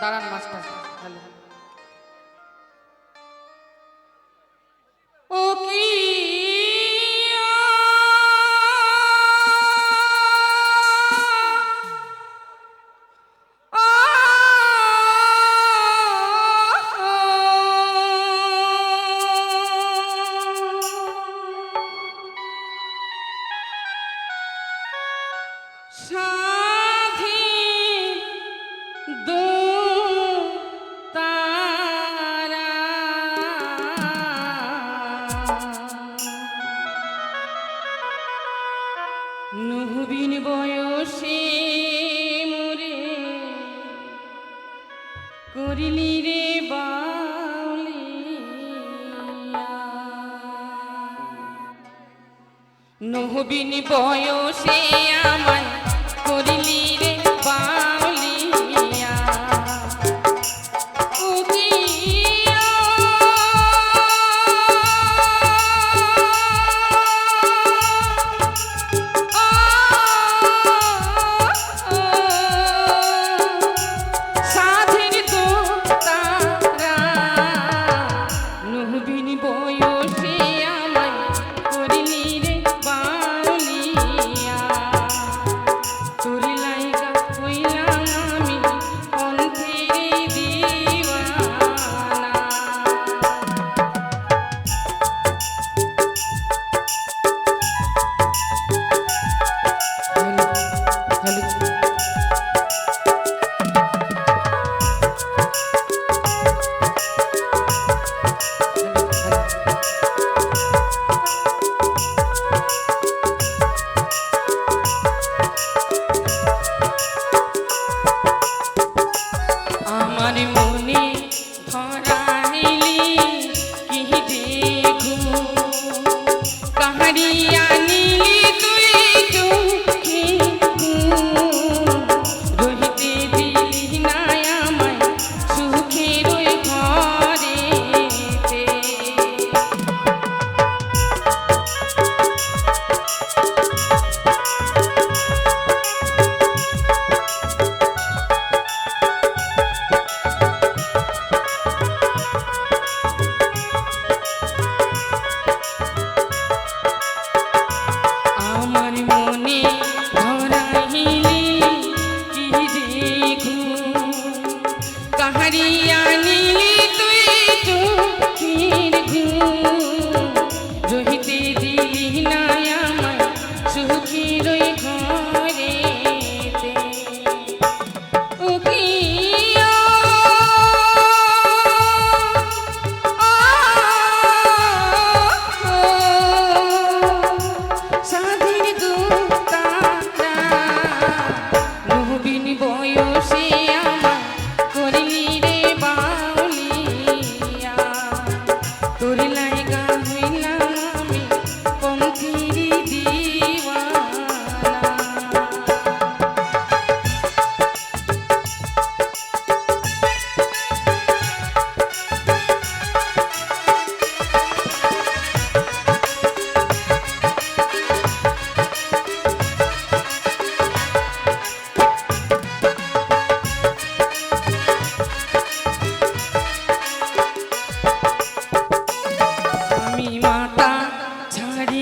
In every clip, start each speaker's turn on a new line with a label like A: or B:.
A: দাঁড়ান master. Hello. করিলি নহবিন বয়সে আমায় করিলি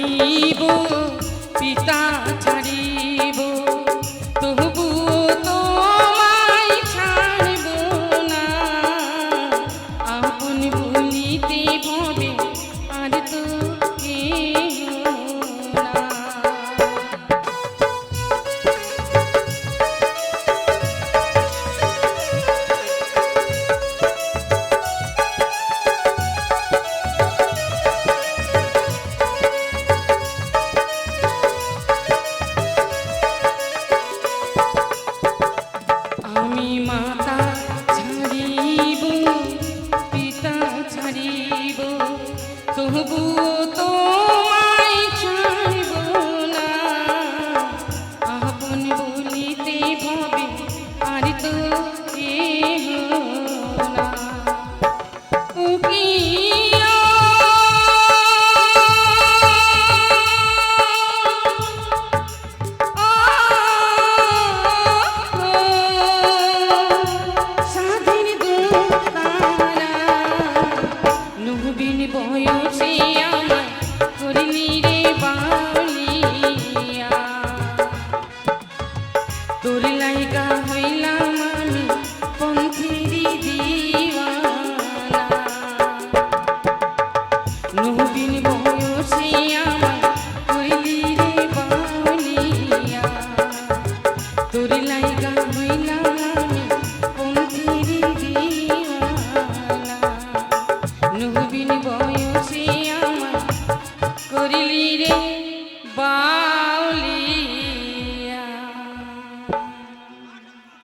A: ছাড়িব পিতা ছাড়িব তবু তোমায় না। আপন বলিতে ভবে আর তো কি